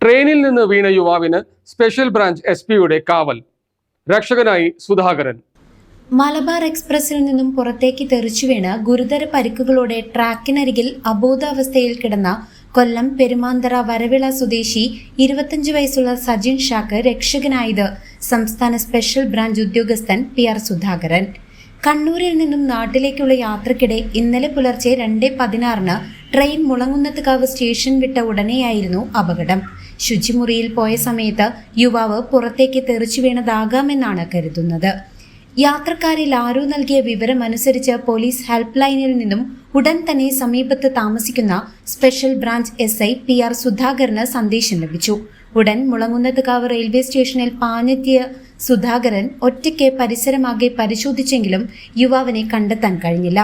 ട്രെയിനിൽ നിന്ന് വീണ യുവാവിന് സ്പെഷ്യൽ ബ്രാഞ്ച് എസ് പിയുടെ കാവൽ. രക്ഷകനായി സുധാകരൻ. മലബാർ എക്സ്പ്രസിൽ നിന്നും പുറത്തേക്ക് തെറിച്ചു വീണ് ഗുരുതര പരിക്കുകളോടെ ട്രാക്കിനരികിൽ അബോധാവസ്ഥയിൽ കിടന്ന കൊല്ലം പെരുമാന്തറ വരവിള സ്വദേശി ഇരുപത്തഞ്ച് വയസ്സുള്ള സജിൻ ഷാക്ക് രക്ഷകനായത് സംസ്ഥാന സ്പെഷ്യൽ ബ്രാഞ്ച് ഉദ്യോഗസ്ഥൻ പി ആർ സുധാകരൻ. കണ്ണൂരിൽ നിന്നും നാട്ടിലേക്കുള്ള യാത്രക്കിടെ ഇന്നലെ പുലർച്ചെ രണ്ട് പതിനാറിന് ട്രെയിൻ മുളങ്ങുന്നത്തുകാവ് സ്റ്റേഷൻ വിട്ട ഉടനെയായിരുന്നു അപകടം. ശുചിമുറിയിൽ പോയ സമയത്ത് യുവാവ് പുറത്തേക്ക് തെറിച്ചു വീണതാകാമെന്നാണ് കരുതുന്നത്. യാത്രക്കാരിൽ ആരോ നൽകിയ വിവരമനുസരിച്ച് പോലീസ് ഹെൽപ്പ് ലൈനിൽ നിന്നും ഉടൻ തന്നെ സമീപത്ത് താമസിക്കുന്ന special branch S I P R സുധാകരന് സന്ദേശം ലഭിച്ചു. ഉടൻ മുളങ്ങുന്നത്തുകാവ് റെയിൽവേ സ്റ്റേഷനിൽ പാഞ്ഞെത്തിയ സുധാകരൻ ഒറ്റയ്ക്ക് പരിസരമാകെ പരിശോധിച്ചെങ്കിലും യുവാവിനെ കണ്ടെത്താൻ കഴിഞ്ഞില്ല.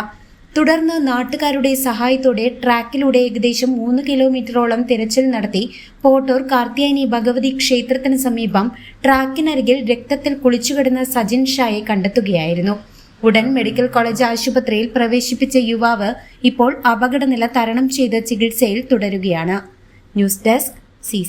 തുടർന്ന് നാട്ടുകാരുടെ സഹായത്തോടെ ട്രാക്കിലൂടെ ഏകദേശം മൂന്ന് കിലോമീറ്ററോളം തിരച്ചിൽ നടത്തി പോട്ടൂർ കാർത്തിയാനി ഭഗവതി ക്ഷേത്രത്തിന് സമീപം ട്രാക്കിനരികിൽ രക്തത്തിൽ കുളിച്ചുകിടന്ന സജിൻ ഷായെ കണ്ടെത്തുകയായിരുന്നു. ഉടൻ മെഡിക്കൽ കോളേജ് ആശുപത്രിയിൽ പ്രവേശിപ്പിച്ച യുവാവ് ഇപ്പോൾ അപകടനില തരണം ചെയ്ത് ചികിത്സയിൽ തുടരുകയാണ്. News desk C